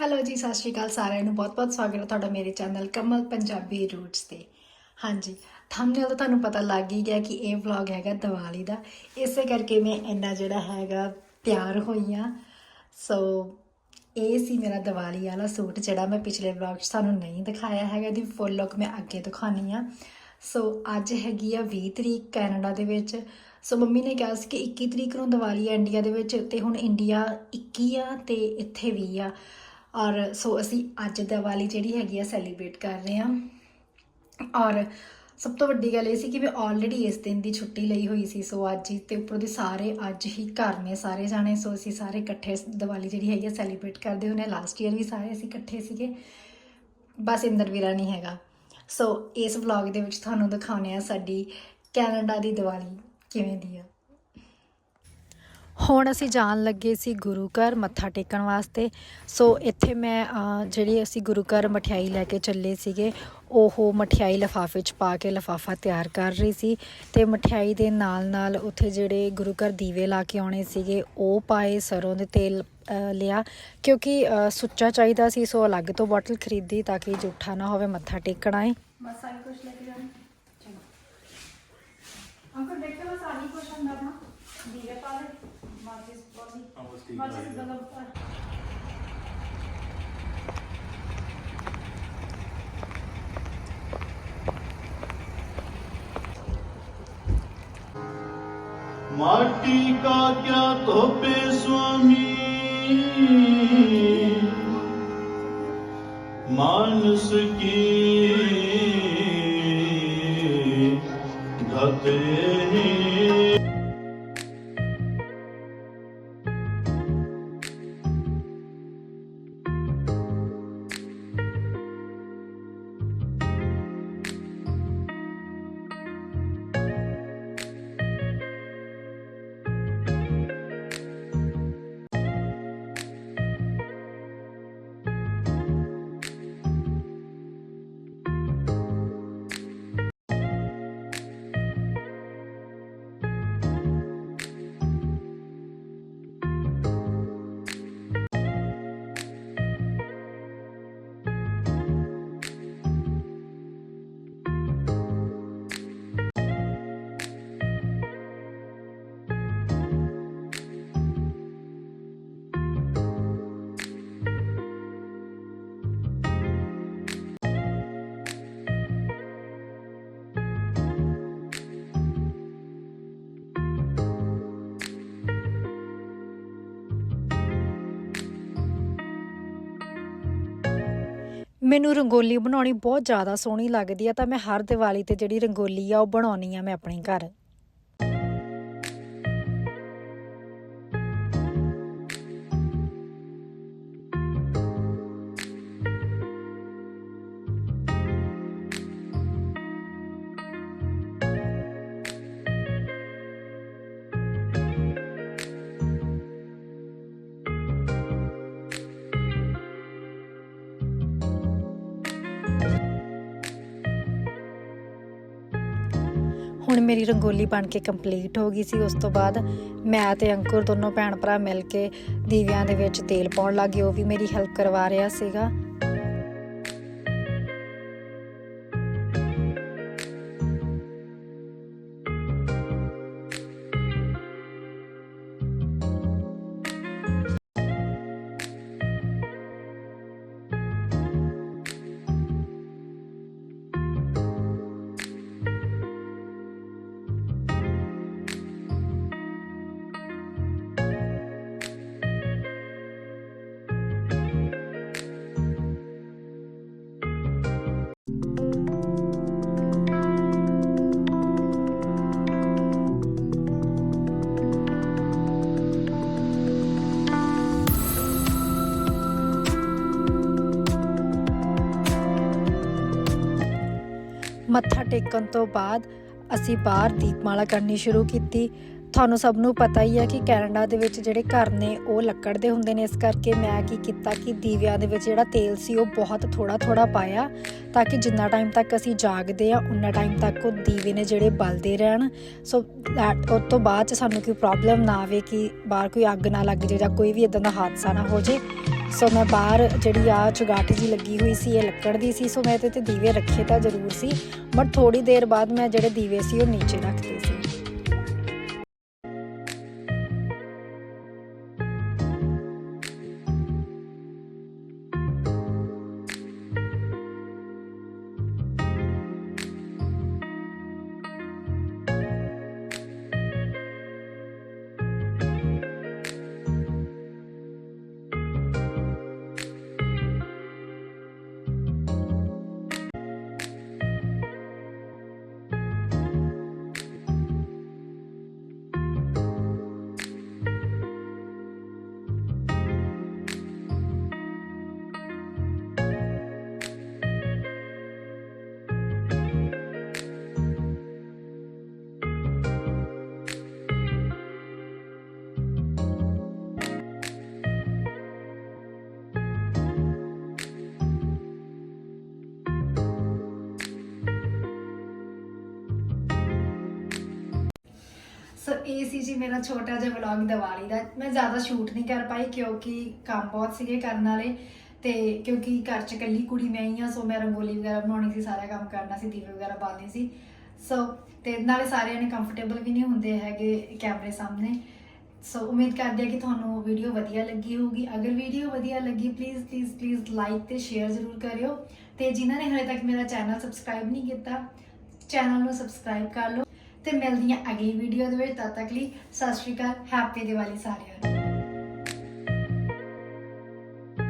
Hello ਜੀ, ਸਤਿ ਸ਼੍ਰੀ ਅਕਾਲ ਸਾਰਿਆਂ ਨੂੰ। ਬਹੁਤ-ਬਹੁਤ ਸਵਾਗਤ ਹੈ ਤੁਹਾਡਾ ਮੇਰੇ ਚੈਨਲ ਕਮਲ ਪੰਜਾਬੀ ਰੂਟਸ ਤੇ। ਹਾਂਜੀ ਥੰਬਨੇਲ ਤੋਂ ਤੁਹਾਨੂੰ ਪਤਾ ਲੱਗ ਹੀ ਗਿਆ ਕਿ ਇਹ ਵਲੌਗ ਹੈਗਾ ਦੀਵਾਲੀ ਦਾ। ਇਸੇ ਕਰਕੇ ਮੈਂ ਇੰਨਾ ਜਿਹੜਾ ਹੈਗਾ ਤਿਆਰ ਹੋਈ ਆ ਸੋ ਇਹ ਸੀ ਮੇਰਾ ਦੀਵਾਲੀ ਵਾਲਾ ਸੂਟ ਜਿਹੜਾ ਮੈਂ ਪਿਛਲੇ ਵਲੌਗ 'ਚ ਤੁਹਾਨੂੰ ਨਹੀਂ ਦਿਖਾਇਆ ਹੈਗਾ। ਇਹਦੀ ਫੁੱਲ ਲੁੱਕ ਮੈਂ ਅੱਗੇ ਦਿਖਾਉਣੀ ਆ ਸੋ ਅੱਜ ਹੈਗੀ ਆ 20 ਤਰੀਕ ਕੈਨੇਡਾ ਦੇ ਵਿੱਚ। ਸੋ ਮੰਮੀ ਨੇ ਕਿਹਾ ਸੀ ਕਿ 21 ਤਰੀਕ ਨੂੰ ਦੀਵਾਲੀ ਆ ਇੰਡੀਆ ਦੇ ਵਿੱਚ ਤੇ ਹੁਣ ਇੰਡੀਆ 21 ਆ ਤੇ ਇੱਥੇ 20 ਆ। ਔਰ ਸੋ ਅਸੀਂ ਅੱਜ ਦੀਵਾਲੀ ਜਿਹੜੀ ਹੈਗੀ ਆ ਸੈਲੀਬ੍ਰੇਟ ਕਰ ਰਹੇ ਹਾਂ। ਔਰ ਸਭ ਤੋਂ ਵੱਡੀ ਗੱਲ ਇਹ ਸੀ ਕਿ ਮੈਂ ਆਲਰੇਡੀ ਇਸ ਦਿਨ ਦੀ ਛੁੱਟੀ ਲਈ ਹੋਈ ਸੀ, ਸੋ ਅੱਜ ਹੀ ਤੇ ਉੱਪਰੋਂ ਦੇ ਸਾਰੇ ਅੱਜ ਹੀ ਘਰ ਨੇ ਸਾਰੇ ਜਾਣੇ, ਸੋ ਅਸੀਂ ਸਾਰੇ ਇਕੱਠੇ ਦੀਵਾਲੀ ਜਿਹੜੀ ਹੈਗੀ ਆ ਸੈਲੀਬ੍ਰੇਟ ਕਰਦੇ ਹੁੰਦੇ ਲਾਸਟ ਈਅਰ ਵੀ ਸਾਰੇ ਅਸੀਂ ਇਕੱਠੇ ਸੀਗੇ। ਬਸ ਇੰਦਰ ਵੀਰਾ ਨਹੀਂ ਹੈਗਾ। ਸੋ ਇਸ ਵਲੌਗ ਦੇ ਵਿੱਚ ਤੁਹਾਨੂੰ ਦਿਖਾਉਣੇ ਆ ਸਾਡੀ ਕੈਨੇਡਾ ਦੀ ਦੀਵਾਲੀ ਕਿਵੇਂ ਦੀ ਆ। ਹੁਣ ਅਸੀਂ ਜਾਣ ਲੱਗੇ ਸੀ ਗੁਰੂ ਘਰ ਮੱਥਾ ਟੇਕਣ ਵਾਸਤੇ। ਸੋ ਇੱਥੇ ਮੈਂ ਜਿਹੜੀ ਅਸੀਂ ਗੁਰੂ ਘਰ ਮਠਿਆਈ ਲੈ ਕੇ ਚੱਲੇ ਸੀਗੇ, ਉਹ ਮਠਿਆਈ ਲਫਾਫੇ 'ਚ ਪਾ ਕੇ ਲਫਾਫਾ ਤਿਆਰ ਕਰ ਰਹੀ ਸੀ ਤੇ ਮਠਿਆਈ ਦੇ ਨਾਲ ਨਾਲ ਉੱਥੇ ਜਿਹੜੇ ਗੁਰੂ ਘਰ ਦੀਵੇ ਲਾ ਕੇ ਆਉਣੇ ਸੀਗੇ, ਉਹ ਪਾਏ, ਸਰੋਂ ਦੇ ਤੇਲ ਲਿਆ। ਕਿਉਂਕਿ ਸੁੱਚਾ ਚਾਹੀਦਾ ਸੀ, ਸੋ ਅਲੱਗ ਤੋਂ ਬੋਟਲ ਖਰੀਦੀ ਤਾਂ ਕਿ ਜੂਠਾ ਨਾ ਹੋਵੇ, ਮੱਥਾ ਟੇਕਣ ਆਏ। ਬਸ ਸਾਰੀ ਲੈ ਕੇ ਜਾਣਾ ਅੰਕਲ ਦੇਖੋ ਬਸ ਆਹੀ ਹੁੰਦਾ ਨਾ माटी का क्या धोपे स्वामी? मानस की धते ਮੈਨੂੰ ਰੰਗੋਲੀ ਬਣਾਉਣੀ ਬਹੁਤ ਜ਼ਿਆਦਾ ਸੋਹਣੀ ਲੱਗਦੀ ਆ ਤਾਂ ਮੈਂ ਹਰ ਦੀਵਾਲੀ ਤੇ ਜਿਹੜੀ ਰੰਗੋਲੀ ਆ ਉਹ ਬਣਾਉਣੀ ਆ ਮੈਂ ਆਪਣੇ ਘਰ। ਹੁਣ ਮੇਰੀ ਰੰਗੋਲੀ ਬਣ ਕੇ ਕੰਪਲੀਟ ਹੋ ਗਈ ਸੀ, ਉਸ ਤੋਂ ਬਾਅਦ ਮੈਂ ਤੇ ਅੰਕੁਰ ਦੋਨੋਂ ਭੈਣ ਭਰਾ ਮਿਲ ਕੇ ਦੀਵਿਆਂ ਦੇ ਵਿੱਚ ਤੇਲ ਪਾਉਣ ਲੱਗੇ ਉਹ ਵੀ ਮੇਰੀ ਹੈਲਪ ਕਰਵਾ ਰਿਹਾ ਸੀਗਾ। ਮੱਥਾ ਟੇਕਣ ਤੋਂ ਬਾਅਦ ਅਸੀਂ ਬਾਹਰ ਦੀਪਮਾਲਾ ਕਰਨੀ ਸ਼ੁਰੂ ਕੀਤੀ। ਤੁਹਾਨੂੰ ਸਭ ਨੂੰ ਪਤਾ ਹੀ ਹੈ ਕਿ ਕੈਨੇਡਾ ਦੇ ਵਿੱਚ ਜਿਹੜੇ ਘਰ ਨੇ, ਉਹ ਲੱਕੜ ਦੇ ਹੁੰਦੇ ਨੇ। ਇਸ ਕਰਕੇ ਮੈਂ ਕੀ ਕੀਤਾ ਕਿ ਦੀਵਿਆਂ ਦੇ ਵਿੱਚ ਜਿਹੜਾ ਤੇਲ ਸੀ, ਉਹ ਬਹੁਤ ਥੋੜਾ ਥੋੜਾ ਪਾਇਆ ਤਾਂ ਕਿ ਜਿੰਨਾ ਟਾਈਮ ਤੱਕ ਅਸੀਂ ਜਾਗਦੇ ਆ ਉਨਾ ਟਾਈਮ ਤੱਕ ਉਹ ਦੀਵੇ ਨੇ ਜਿਹੜੇ ਬਲਦੇ ਰਹਿਣ। ਸੋ that- ਉਸ ਤੋਂ ਬਾਅਦ ਚ ਸਾਨੂੰ ਕੋਈ ਪ੍ਰੋਬਲਮ ਨਾ ਆਵੇ ਕਿ ਬਾਹਰ ਕੋਈ ਅੱਗ ਨਾ ਲੱਗ ਜੇ ਜਾਂ ਕੋਈ ਵੀ ਇਦਾਂ ਦਾ ਹਾਦਸਾ ਨਾ ਹੋ ਜੇ ਸੋ ਮੈਂ ਬਾਹਰ ਜਿਹੜੀ ਆ ਚੁਗਾਟ ਜੀ ਲੱਗੀ ਹੋਈ ਸੀ, ਇਹ ਲੱਕੜ ਦੀ ਸੀ, ਸੋ ਮੈਂ ਇਹਦੇ ਤੇ ਦੀਵੇ ਰੱਖੇ ਤਾਂ ਜ਼ਰੂਰ ਸੀ ਬਟ ਥੋੜੀ ਦੇਰ ਬਾਅਦ ਮੈਂ ਜਿਹੜੇ ਦੀਵੇ ਸੀ ਉਹ ਨੀਚੇ ਰੱਖਤੇ ਸੋ ਇਹ ਸੀ ਜੀ ਮੇਰਾ ਛੋਟਾ ਜਿਹਾ ਵਲੌਗ ਦੀਵਾਲੀ ਦਾ। ਮੈਂ ਜ਼ਿਆਦਾ ਸ਼ੂਟ ਨਹੀਂ ਕਰ ਪਾਈ ਕਿਉਂਕਿ ਕੰਮ ਬਹੁਤ ਸੀਗੇ ਕਰਨ ਵਾਲੇ ਤੇ ਕਿਉਂਕਿ ਘਰ 'ਚ ਇਕੱਲੀ ਕੁੜੀ ਮੈਂ ਹੀ ਆ ਸੋ ਮੈਂ ਰੰਗੋਲੀ ਵਗੈਰਾ ਬਣਾਉਣੀ ਸੀ, ਸਾਰਾ ਕੰਮ ਕਰਨਾ ਸੀ, ਦੀਵੇ ਵਗੈਰਾ ਬਾਲਣੇ ਸੀ। ਸੋ ਤੇ ਨਾਲੇ ਸਾਰਿਆਂ ਨੇ ਕੰਫਰਟੇਬਲ ਵੀ ਨਹੀਂ ਹੁੰਦੇ ਹੈਗੇ ਕੈਮਰੇ ਸਾਹਮਣੇ। ਸੋ ਉਮੀਦ ਕਰਦੇ ਹਾਂ ਕਿ ਤੁਹਾਨੂੰ ਵੀਡੀਓ ਵਧੀਆ ਲੱਗੀ ਹੋਊਗੀ। ਅਗਰ ਵੀਡੀਓ ਵਧੀਆ ਲੱਗੀ ਪਲੀਜ਼ ਪਲੀਜ਼ ਪਲੀਜ਼ ਲਾਈਕ ਤੇ ਸ਼ੇਅਰ ਜ਼ਰੂਰ ਕਰਿਓ। ਤੇ ਜਿਨ੍ਹਾਂ ਨੇ ਹਲੇ ਤੱਕ ਮੇਰਾ ਚੈਨਲ ਸਬਸਕ੍ਰਾਈਬ ਨਹੀਂ ਕੀਤਾ ਚੈਨਲ ਨੂੰ ਸਬਸਕ੍ਰਾਈਬ ਕਰ ਲਓ। ਤੇ ਮਿਲਦੀਆਂ ਅਗਲੀ ਵੀਡੀਓ ਦੇ ਵਿੱਚ, ਤਦ ਤੱਕ ਲਈ ਸਤਿ ਸ਼੍ਰੀ ਅਕਾਲ, ਹੈਪੀ ਦੀਵਾਲੀ ਸਾਰਿਆਂ ਨੂੰ।